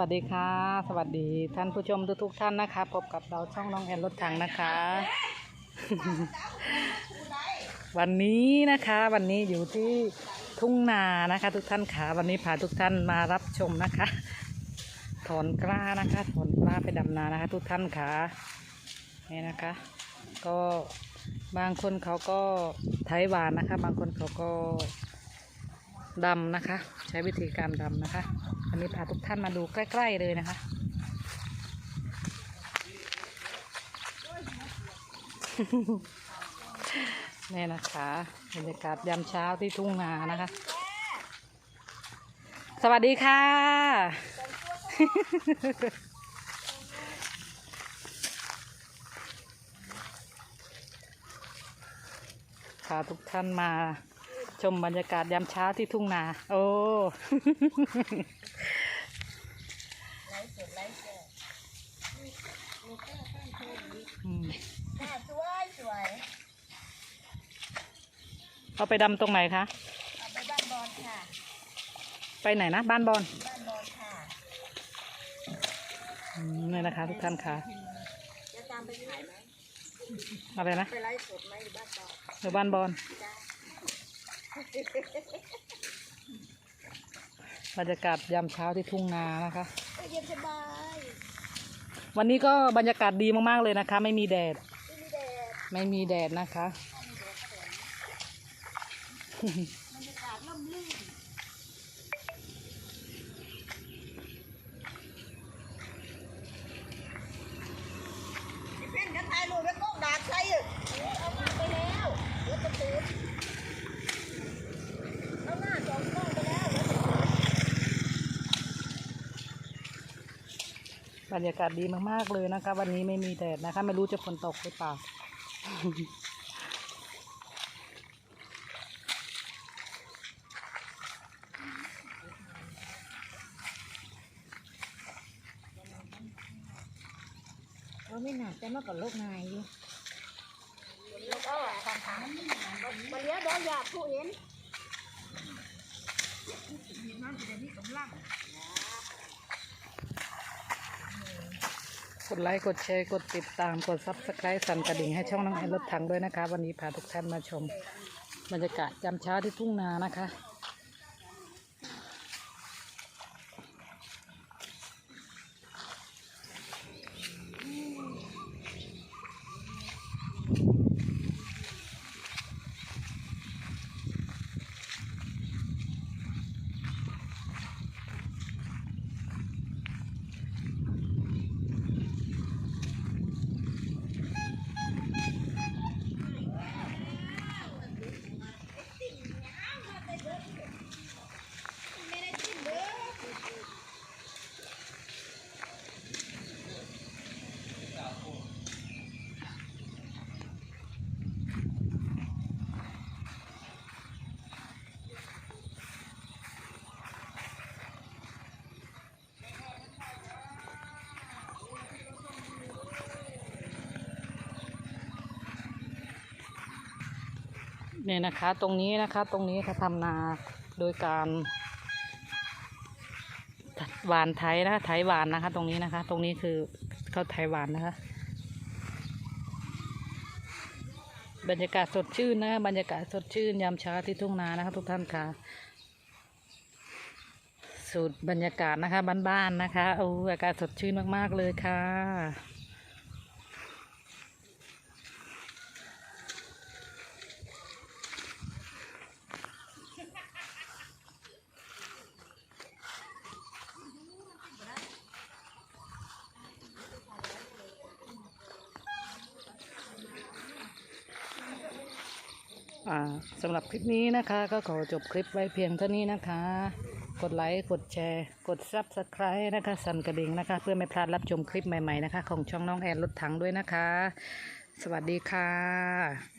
วัสดีค่ะ สวัสดีท่านผู้ชมทุกๆท่านนะคะ พบกับเราช่องน้องแอนรถถังนะคะ วันนี้นะคะวันนี้อยู่ที่ทุ่งนานะคะ ทุกท่านค่ะวันนี้พาทุกท่านมารับชมนะคะ ถอนกล้านะคะถอนกล้าไปดำนานะคะ ทุกท่านค่ะนี่นะคะ ก็บางคนเขาก็ไถหวานนะคะ บางคนเขาก็ดำนะคะ ใช้วิธีการดำนะคะ วันนี้พาทุกท่านมาดูใกล้ ๆ เลยนะคะ นี่นะคะบรรยากาศยามเช้าที่ทุ่งนานะคะ สวัสดีค่ะ พาทุกท่านมาชมบรรยากาศยามเช้าที่ทุ่งนา โอ้ อืมค่ะสวยสวยเอาไปดำตรงไหนคะ เอาไปบ้านบอลค่ะ ไปไหนนะ บ้านบอลบ้านบอลค่ะอืมนี่นะคะ ทุกท่านค่ะจะตามไปขายไหมอะไรนะไปไลฟ์สดไหมอยู่บ้านบอลเดี๋ยวบ้านบอลจ้าบรรยากาศยามเช้าที่ทุ่งนานะคะก็ เย็นสบายวันนี้ก็บรรยากาศดีมากๆเลยนะคะ ไม่มีแดด ไม่มีแดด ไม่มีแดดนะคะ บรรยากาศร่มรื่นพี่เพ่นกันถ่ายรูปแล้วก็ดาดใส่อะเอามาไปแล้วเดี๋ยวจะตื่นเอาหน้าสองกล้องไปแล้วเดี๋ยวจะตื่น บ รรยากาศดีมากๆเลยนะคะ วันนี้ไม่มีแดดนะคะ ไม่รู้จะฝนตกหรือเปล่าว่าไม่หนักแต่มากกว่าโรคนายอยู่แล้วก็ทางทางมาเลี้ยดอกยาผู้เห็น กดไลค์ กดแชร์ กดติดตาม กดซับสไครต์สั่นกระดิ่งให้ช่องน้องแอนรถถังด้วยนะคะ วันนี้พาทุกท่านมาชม บรรยากาศยามเช้าที่ทุ่งนานะคะ เนี่ยนะคะตรงนี้นะคะตรงนี้เขาทำนาโดยการหวานไถนะคะไถหวานนะคะ ตรงนี้นะคะ ตรงนี้คือเขาไถหวานนะคะ บรรยากาศสดชื่นนะบรรยากาศสดชื่นยามเช้าที่ทุ่งนานะคะ ทุกท่านค่ะสูตรบรรยากาศนะคะบ้านๆนะคะโอ้อากาศสดชื่นมากๆเลยค่ะ สำหรับคลิปนี้นะคะก็ขอจบคลิปไว้เพียงเท่านี้นะคะ กดไลค์ กดแชร์ กดซับสไครต์นะคะ สั่นกระดิ่งนะคะ เพื่อไม่พลาดรับชมคลิปใหม่ๆนะคะ ของช่องน้องแอนรถถังด้วยนะคะ สวัสดีค่ะ